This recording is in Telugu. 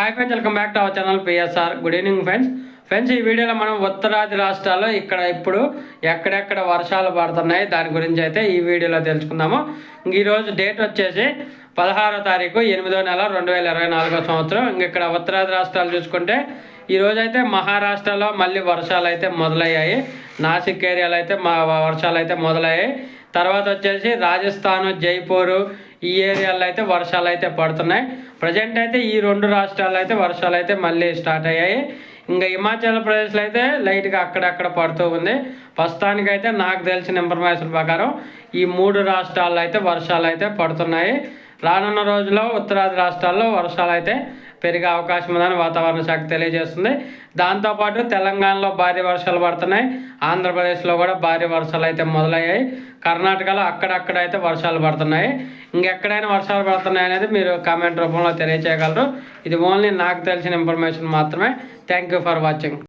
Hi friends welcome back to our channel PSR good evening friends friends ఈ వీడియోలో మనం ఉత్తరాది రాష్ట్రాల్లో ఇక్కడ ఇప్పుడు ఎక్కడెక్కడ వర్షాలు పడుతున్నాయి దాని గురించి అయితే ఈ వీడియోలో తెలుసుకుందాము. ఈరోజు డేట్ వచ్చేసి పదహారో తారీఖు ఎనిమిదో నెల రెండు వేల ఇరవై నాలుగో సంవత్సరం. ఇంక ఇక్కడ ఉత్తరాది రాష్ట్రాలు చూసుకుంటే ఈరోజు అయితే మహారాష్ట్రలో మళ్ళీ వర్షాలు అయితే మొదలయ్యాయి. నాసిక్ ఏరియాలో అయితే మా వర్షాలు అయితే మొదలయ్యాయి. తర్వాత వచ్చేసి రాజస్థాన్ జైపూర్ ఈ ఏరియాలో అయితే వర్షాలు అయితే పడుతున్నాయి. ప్రజెంట్ అయితే ఈ రెండు రాష్ట్రాల్లో అయితే వర్షాలు అయితే మళ్ళీ స్టార్ట్ అయ్యాయి. ఇంకా హిమాచల్ ప్రదేశ్లో అయితే లైట్గా అక్కడక్కడ పడుతూ ఉంది. ప్రస్తుతానికైతే నాకు తెలిసిన ఇన్ఫర్మేషన్ ప్రకారం ఈ మూడు రాష్ట్రాల్లో అయితే వర్షాలు అయితే పడుతున్నాయి. రానున్న రోజుల్లో ఉత్తరాది రాష్ట్రాల్లో వర్షాలు అయితే పెరిగే అవకాశం ఉందని వాతావరణ శాఖ తెలియజేస్తుంది. దాంతోపాటు తెలంగాణలో భారీ వర్షాలు పడుతున్నాయి. ఆంధ్రప్రదేశ్లో కూడా భారీ వర్షాలు అయితే మొదలయ్యాయి. కర్ణాటకలో అక్కడక్కడ అయితే వర్షాలు పడుతున్నాయి. ఇంకెక్కడైనా వర్షాలు పడుతున్నాయి అనేది మీరు కామెంట్ రూపంలో తెలియజేయగలరు ఇది ఓన్లీ నాకు తెలిసిన ఇన్ఫర్మేషన్ మాత్రమే. Thank you for watching